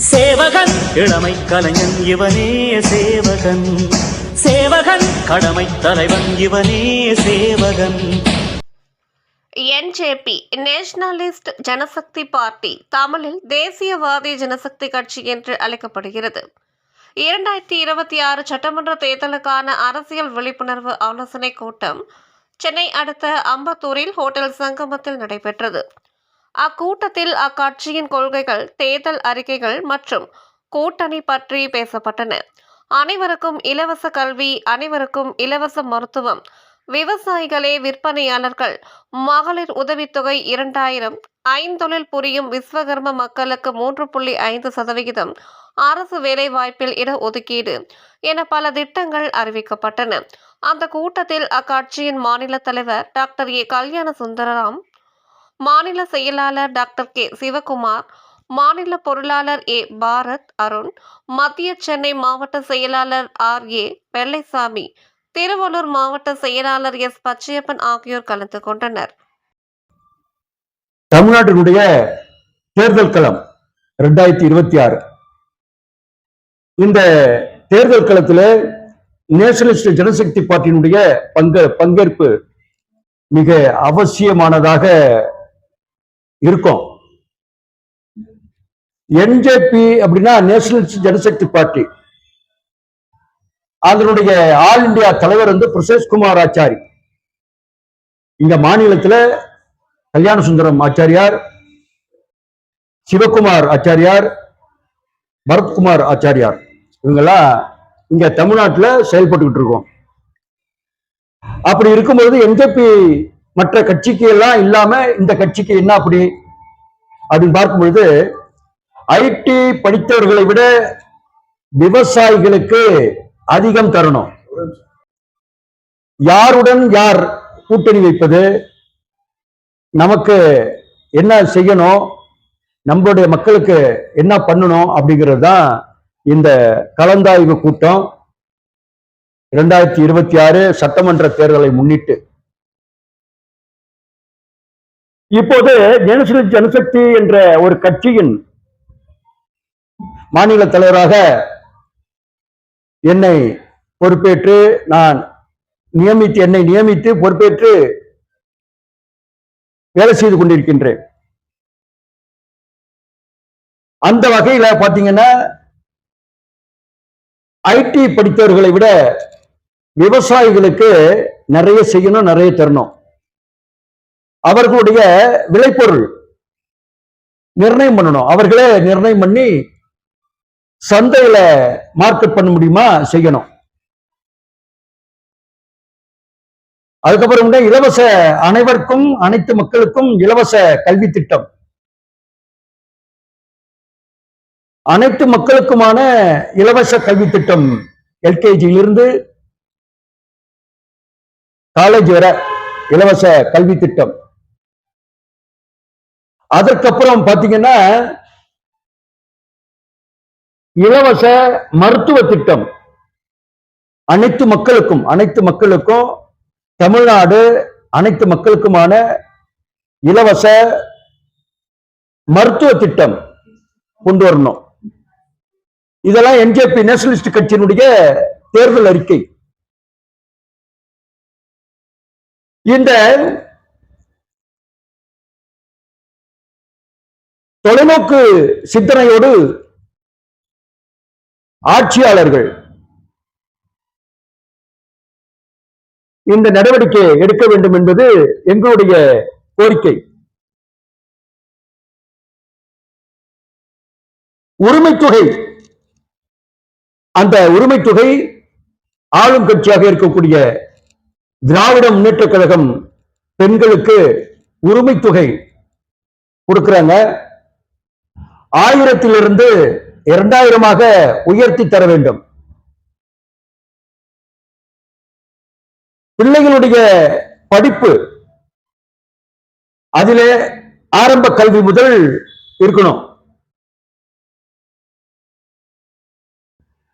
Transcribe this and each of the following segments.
சேவகன். இளமை கலைஞன் இவனே சேவகன். சேவகன். கடமை தலைவன் இவனே சேவகன். என்ஜேபி நேஷனலிஸ்ட் ஜனசக்தி பார்ட்டி தமிழில் தேசியவாதி ஜனசக்தி கட்சி என்று அழைக்கப்படுகிறது. இரண்டாயிரத்தி இருபத்தி ஆறு சட்டமன்ற தேர்தலுக்கான அரசியல் விழிப்புணர்வு ஆலோசனைக் கூட்டம் சென்னை அடுத்த அம்பத்தூரில் ஹோட்டல் சங்கமத்தில் நடைபெற்றது. அக்கூட்டத்தில் அக்கட்சியின் கொள்கைகள் தேர்தல் அறிக்கைகள் மற்றும் கூட்டணி பற்றி பேசப்பட்டன. அனைவருக்கும் இலவச கல்வி அனைவருக்கும் இலவச மருத்துவம் விவசாயிகளே விற்பனையாளர்கள் மகளிர் உதவித்தொகை இரண்டாயிரம் ஐந்தொழில் புரியும் விஸ்வகர்ம மக்களுக்கு மூன்று புள்ளி ஐந்து சதவிகிதம் அரசு வேலைவாய்ப்பில் இடஒதுக்கீடு என பல திட்டங்கள் அறிவிக்கப்பட்டன. அந்த கூட்டத்தில் அக்கட்சியின் மாநில தலைவர் டாக்டர் ஏ கல்யாண சுந்தரராம் மாநில செயலாளர் டாக்டர் கே. சிவகுமார் மாநில பொருளாளர் ஏ. பாரத் அருண் மத்திய சென்னை மாவட்ட செயலாளர் ஆர். ஏ. வெள்ளைசாமி திருவள்ளூர் மாவட்ட செயலாளர் எஸ். பச்சையப்பன் ஆகியோர் கலந்து கொண்டனர். தமிழ்நாட்டினுடைய தேர்தல் களம் ரெண்டாயிரத்தி இருபத்தி ஆறு. இந்த தேர்தல் களத்தில் நேஷனலிஸ்ட் ஜனசக்தி பார்ட்டியினுடைய பங்கு பங்கேற்பு மிக அவசியமானதாக இருக்கும். என்ஜேபி அப்படின்னா நேஷனல் ஜனசக்தி பார்ட்டி அதனுடைய ஆல் இந்தியா தலைவர் வந்து பிரசேஷ்குமார் ஆச்சாரி இங்க மாநிலத்துல கல்யாண சுந்தரம் ஆச்சாரியார் சிவகுமார் ஆச்சாரியார் பரத்குமார் ஆச்சாரியார். இவங்கெல்லாம் இங்க தமிழ்நாட்டுல செயல்பட்டுக்கிட்டு இருக்கோம். அப்படி இருக்கும்பொழுது என்ஜேபி மற்ற கட்சிக்கு எல்லாம் இல்லாம இந்த கட்சிக்கு என்ன அப்படி? அப்படின்னு பார்க்கும் பொழுது ஐடி படித்தவர்களை விட விவசாயிகளுக்கு அதிகம் தரணும். யாருடன் யார் கூட்டணி வைப்பது? நமக்கு என்ன செய்யணும்? நம்மளுடைய மக்களுக்கு என்ன பண்ணணும்? அப்படிங்கிறது தான் இந்த கலந்தாய்வு கூட்டம். இரண்டாயிரத்தி இருபத்தி ஆறு சட்டமன்ற தேர்தலை முன்னிட்டு. இப்போது ஜனசக்தி ஜனசக்தி என்ற ஒரு கட்சியின் மாநில தலைவராக என்னை பொறுப்பேற்று நான் நியமித்து என்னை நியமித்து பொறுப்பேற்று வேலை செய்து கொண்டிருக்கின்றேன். அந்த வகையில பாத்தீங்கன்னா ஐடி படித்தவர்களை விட விவசாயிகளுக்கு நிறைய செய்யணும் நிறைய தரணும். அவர்களுடைய விளைபொருள். நிர்ணயம் பண்ணணும். அவர்களே நிர்ணயம் பண்ணி சந்தையில மார்க்கெட் பண்ண முடியுமா? செய்யணும். அதுக்கப்புறம் இலவச அனைவருக்கும் அனைத்து மக்களுக்கும் இலவச கல்வி திட்டம். அனைத்து மக்களுக்குமான இலவச கல்வி திட்டம் எல்கேஜியிலிருந்து காலேஜ் வரை இலவச கல்வி திட்டம். அதற்கப்புறம் பாத்தீங்கன்னா இலவச மருத்துவ திட்டம். அனைத்து மக்களுக்கும் அனைத்து மக்களுக்கும் தமிழ்நாடு அனைத்து மக்களுக்குமான இலவச மருத்துவ திட்டம் கொண்டு வரணும். இதெல்லாம் என்ஜேபி நேஷனலிஸ்ட் கட்சியினுடைய தேர்தல் அறிக்கை. இந்த தொலைநோக்கு சிந்தனையோடு ஆட்சியாளர்கள் இந்த நடவடிக்கை எடுக்க வேண்டும் என்பது எங்களுடைய கோரிக்கை. உரிமை தொகை அந்த உரிமை தொகை ஆளும் கட்சியாக இருக்கக்கூடிய திராவிட முன்னேற்ற கழகம் பெண்களுக்கு உரிமை தொகை கொடுக்கிறாங்க. ஆயிரத்திலிருந்து இரண்டாயிரமாக உயர்த்தி தர வேண்டும். பிள்ளைகளுடைய படிப்பு அதிலே ஆரம்ப கல்வி முதல் இருக்கணும்.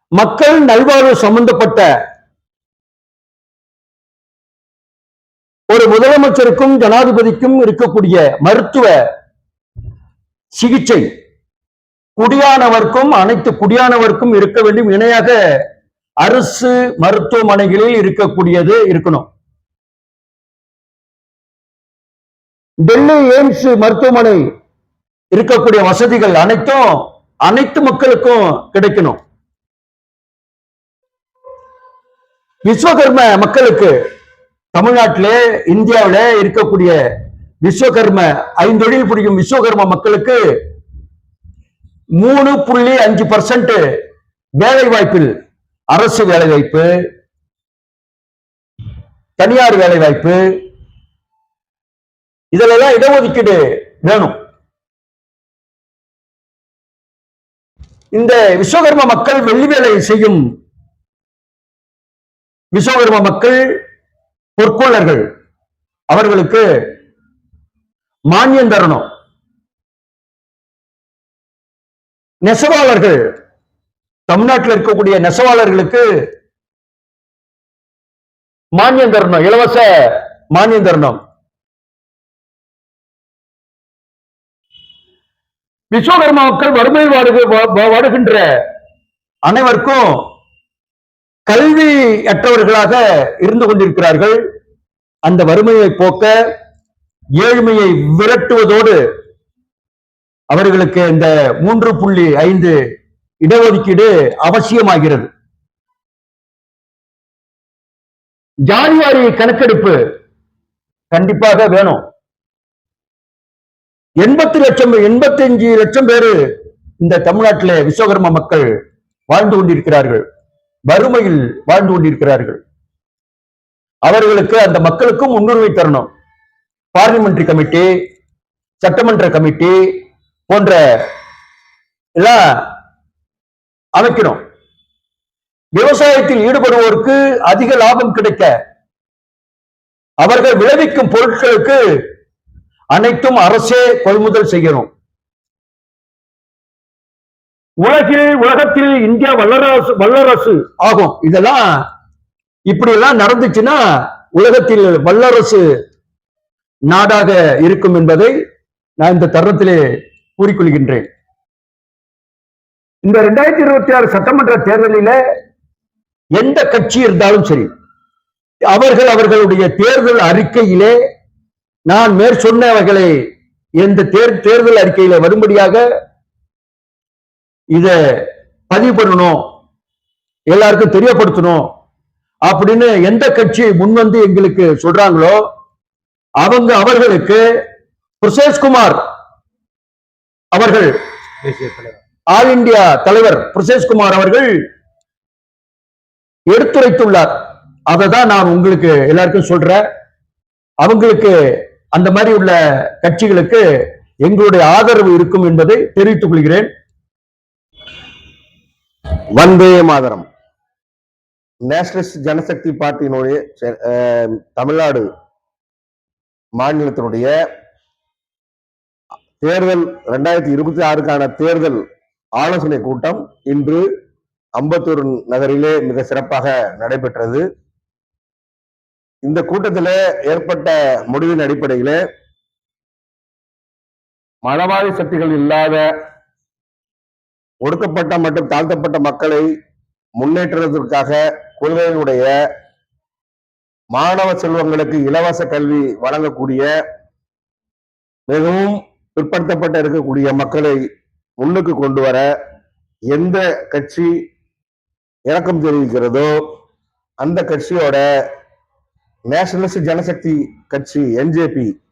மக்கள் நல்வாழ்வு சம்பந்தப்பட்ட ஒரு முதலமைச்சருக்கும் ஜனாதிபதிக்கும் இருக்கக்கூடிய மருத்துவ சிகிச்சை குடியானவர்க்கும் அனைத்து குடியானவர்க்கும் இருக்க வேண்டும். இணையாக அரசு மருத்துவமனைகளில் இருக்கக்கூடியது இருக்கணும். டெல்லி எய்ம்ஸ் மருத்துவமனை இருக்கக்கூடிய வசதிகள் அனைத்தும் அனைத்து மக்களுக்கும் கிடைக்கணும். விஸ்வகர்ம மக்களுக்கு தமிழ்நாட்டிலே இந்தியாவில இருக்கக்கூடிய விஸ்வகர்ம ஐந்தொழில் புரியும் விஸ்வகர்ம மக்களுக்கு மூணு புள்ளி அஞ்சு பர்சன்ட் வேலை வாய்ப்பில் அரசு வேலை வாய்ப்பு தனியார் வேலை வாய்ப்பு இதுல இடஒதுக்கீடு வேணும். இந்த விஸ்வகர்ம மக்கள் வெள்ளி வேலை செய்யும் விஸ்வகர்ம மக்கள் பொற்கொள்ளர்கள் அவர்களுக்கு மானியம் தரணும். நெசவாளர்கள் தமிழ்நாட்டில் இருக்கக்கூடிய நெசவாளர்களுக்கு மானியம் தரணும் இலவச மானியம் தரணும். விஸ்வகர்மா மக்கள் வறுமை வாடுகின்ற அனைவருக்கும் கல்வி அற்றவர்களாக இருந்து கொண்டிருக்கிறார்கள். அந்த வறுமையை போக்க ஏழ்மையை விரட்டுவதோடு அவர்களுக்கு இந்த மூன்று புள்ளி ஐந்து இடஒதுக்கீடு அவசியமாகிறது. ஜானுவாரி கணக்கெடுப்பு கண்டிப்பாக வேணும். எண்பத்தி லட்சம் எண்பத்தி அஞ்சு லட்சம் பேரு இந்த தமிழ்நாட்டில் விஸ்வகர்ம மக்கள் வாழ்ந்து கொண்டிருக்கிறார்கள். வறுமையில் வாழ்ந்து கொண்டிருக்கிறார்கள். அவர்களுக்கு அந்த மக்களுக்கும் முன்னுரிமை தரணும். பார்லிமெண்டரி கமிட்டி சட்டமன்ற கமிட்டி போன்ற எல்லாம் அமைக்கணும் விவசாயத்தில் ஈடுபடுவோருக்கு அதிக லாபம் கிடைக்க அவர்கள் விளைவிக்கும் பொருட்களுக்கு அனைத்தும் அரசே கொள்முதல் செய்யணும். உலகில் உலகத்தில் இந்தியா வல்லரசு வல்லரசு ஆகும். இதெல்லாம் இப்படி எல்லாம் நடந்துச்சுன்னா உலகத்தில் வல்லரசு நாடாக இருக்கும் என்பதை நான் இந்த தருணத்திலே கூறிக்கொள்கின்றேன். இந்த ரெண்டாயிரத்தி இருபத்தி ஆறு சட்டமன்ற தேர்தலில எந்த கட்சி இருந்தாலும் சரி அவர்கள் அவர்களுடைய தேர்தல் அறிக்கையிலே நான் மேற் எந்த தேர் தேர்தல் அறிக்கையில வரும்படியாக இத பதிவு பண்ணணும் எல்லாருக்கும் தெரியப்படுத்தணும் அப்படின்னு எந்த கட்சி முன்வந்து எங்களுக்கு சொல்றாங்களோ அவங்க அவர்களுக்கு பிரசேஷ்குமார் அவர்கள் ஆல் இந்தியா தலைவர் பிரசேஷ்குமார் அவர்கள் எடுத்துரைத்துள்ளார். அதை தான் நான் உங்களுக்கு எல்லாருக்கும் சொல்றேன். அவங்களுக்கு அந்த மாதிரி உள்ள கட்சிகளுக்கு எங்களுடைய ஆதரவு இருக்கும் என்பதை தெரிவித்துக் கொள்கிறேன். வந்தே மாதரம். நேஷனலிஸ்ட் ஜனசக்தி பார்ட்டியினுடைய தமிழ்நாடு மாநிலத்தினுடைய தேர்தல் ரெண்டாயிரத்தி இருபத்தி ஆறுக்கான தேர்தல் ஆலோசனை கூட்டம் இன்று அம்பத்தூர் நகரிலே மிக சிறப்பாக நடைபெற்றது. இந்த கூட்டத்தில் ஏற்பட்ட முடிவின் அடிப்படையில் மனவாதி சக்திகள் இல்லாத ஒடுக்கப்பட்ட மற்றும் தாழ்த்தப்பட்ட மக்களை முன்னேற்றுவதற்காக கொள்கையினுடைய மாணவ செல்வங்களுக்கு இலவச கல்வி வழங்கக்கூடிய மிகவும் பிற்படுத்தப்பட்ட இருக்கக்கூடிய மக்களை முன்னுக்கு கொண்டு வர எந்த கட்சி இறக்கம் தெரிவிக்கிறதோ அந்த கட்சியோட நேஷனலிஸ்ட் ஜனசக்தி கட்சி என்ஜேபி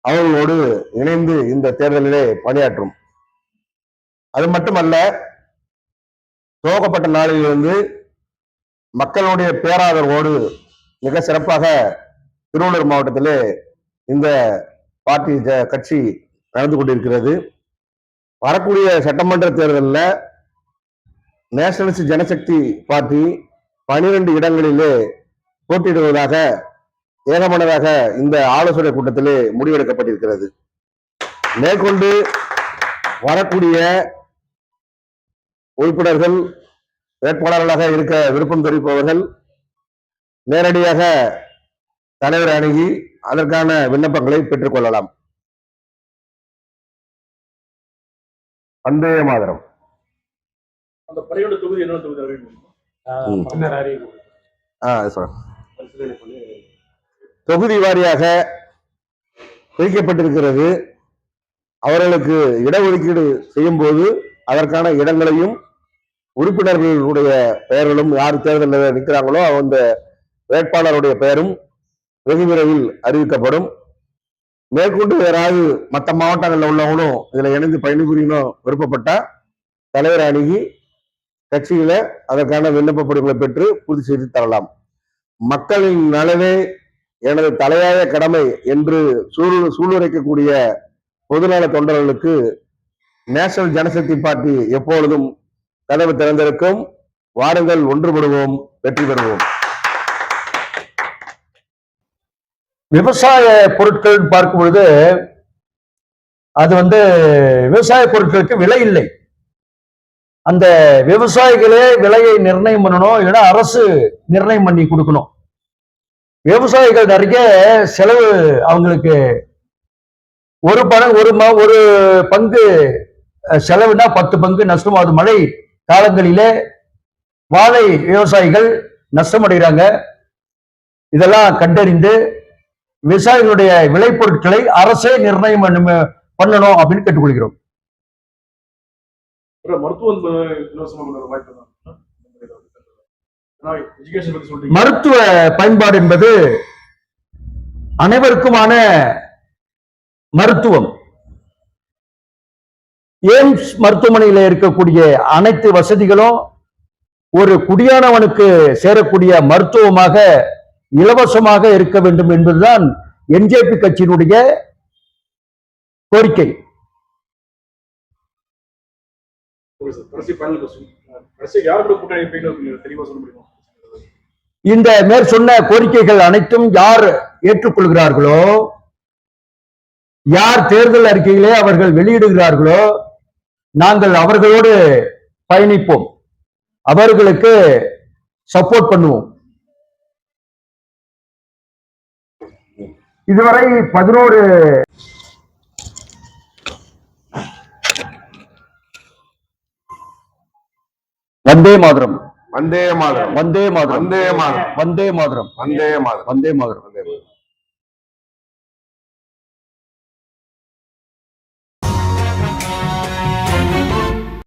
அவர்களோடு இணைந்து இந்த தேர்தலிலே பணியாற்றும். அது மட்டுமல்ல துவக்கப்பட்ட நாளிலிருந்து மக்களுடைய பேராதரவோடு மிக சிறப்பாக திருவள்ளூர் மாவட்டத்திலே இந்த பார்ட்டி ஜ- கட்சி நடந்து கொண்டிருக்கிறது. வரக்கூடிய சட்டமன்ற தேர்தலில் நேஷனலிஸ்ட் ஜனசக்தி பார்ட்டி பனிரெண்டு இடங்களிலே போட்டியிடுவதாக ஏகமனதாக இந்த ஆலோசனை கூட்டத்திலே முடிவெடுக்கப்பட்டிருக்கிறது. மேற்கொண்டு வரக்கூடிய உறுப்பினர்கள் வேட்பாளர்களாக இருக்க விருப்பம் தெரிவிப்பவர்கள் நேரடியாக தலைவரை அணுகி அதற்கான விண்ணப்பங்களை பெற்றுக்கொள்ளலாம் வந்தே மாதரம். அந்த படையோட தொகுதி என்ன தொகுதி ஆ தொகுதி. வாரியாக பிரிக்கப்பட்டிருக்கிறது. அவர்களுக்கு இடஒதுக்கீடு செய்யும் போது அதற்கான இடங்களையும் உறுப்பினர்களுடைய பெயர்களும் யார் தேர்தலில் நிற்கிறாங்களோ அந்த வேட்பாளருடைய பெயரும் வெகு விரைவில் அறிவிக்கப்படும். மேற்கொண்டு யாராவது மற்ற மாவட்டங்களில் உள்ளவங்களும் இதில் இணைந்து பணிபுரியணும் விருப்பப்பட்ட தலைவர் அணுகி கட்சியில அதற்கான விண்ணப்ப படிப்புகளை பெற்று பூர்த்தி செய்து தரலாம். மக்களின் நலவே எனது தலையாய கடமை என்று சூழ் சூளுரைக்கக்கூடிய பொதுநல தொண்டர்களுக்கு நேஷனல் ஜனசக்தி பார்ட்டி எப்பொழுதும் கதவு திறந்திருக்கும். வாருங்கள் ஒன்றுபடுவோம் வெற்றி பெறுவோம். விவசாய பொருட்கள் பார்க்கும் பொழுது அது வந்து விவசாய பொருட்களுக்கு விலை இல்லை. அந்த விவசாயிகளே விலையை நிர்ணயம் பண்ணணும் இல்லைன்னா அரசு நிர்ணயம் பண்ணி கொடுக்கணும். விவசாயிகள் நிறைய செலவு அவங்களுக்கு ஒரு பணம் ஒரு ம ஒரு பங்கு செலவுனா பத்து பங்கு நஷ்டமாகுது மழை காலங்களிலே வாழை விவசாயிகள் நஷ்டமடைகிறாங்க இதெல்லாம் கண்டறிந்து விவசாயிகளுடைய விளைபொருட்களை அரசே நிர்ணயம் பண்ணு- பண்ணணும் அப்படின்னு கேட்டுக்கொள்கிறோம். மருத்துவ பயன்பாடு என்பது அனைவருக்குமான மருத்துவம். எய்ம்ஸ் மருத்துவமனையில் இருக்கக்கூடிய அனைத்து வசதிகளும் ஒரு குடியானவனுக்கு சேரக்கூடிய மருத்துவமாக இலவசமாக இருக்க வேண்டும் என்பதுதான் என்ஜேபி கட்சியினுடைய கோரிக்கை. இந்த மேற் சொன்ன கோரிக்கைகள் அனைத்தும் யார் ஏற்றுக்கொள்கிறார்களோ யார் தேர்தல் அறிக்கையிலே அவர்கள் வெளியிடுகிறார்களோ நாங்கள் அவர்களோடு பயணிப்போம். அவர்களுக்கு சப்போர்ட் பண்ணுவோம். இதுவரை பதினோரு வந்தே மாதிரம். வந்தே மாதிரம். வந்தே மாதிரம். வந்தே மாதிரம். வந்தே மாதிரம். வந்தே மாதிரம். வந்தே மாதிரம்.